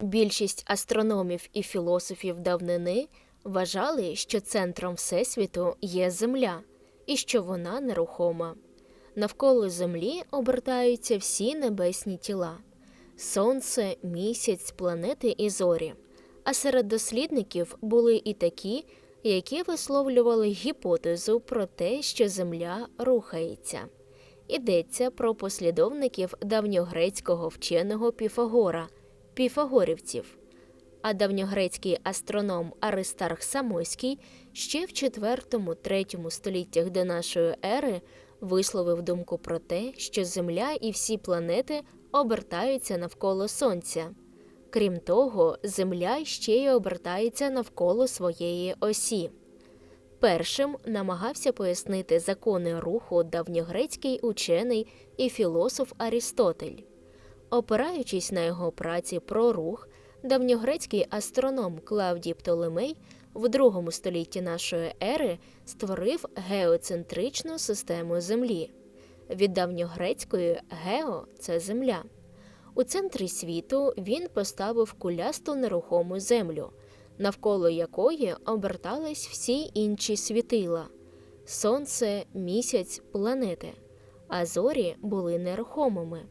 Більшість астрономів і філософів давнини вважали, що центром Всесвіту є Земля і що вона нерухома. Навколо Землі обертаються всі небесні тіла Сонце, місяць, планети і зорі. А серед дослідників були і такі, які висловлювали гіпотезу про те, що Земля рухається. Йдеться про послідовників давньогрецького вченого Піфагора, піфагорівців. А давньогрецький астроном Аристарх Самойський ще в 4-3 століттях до нашої ери висловив думку про те, що Земля і всі планети обертаються навколо Сонця. Крім того, Земля ще й обертається навколо своєї осі. Першим намагався пояснити закони руху давньогрецький учений і філософ Арістотель. Опираючись на його праці про рух, давньогрецький астроном Клавдій Птолемей в другому столітті нашої ери створив геоцентричну систему Землі. Від давньогрецької гео це земля. У центрі світу він поставив кулясту нерухому землю, навколо якої обертались всі інші світила сонце, місяць, планети, а зорі були нерухомими.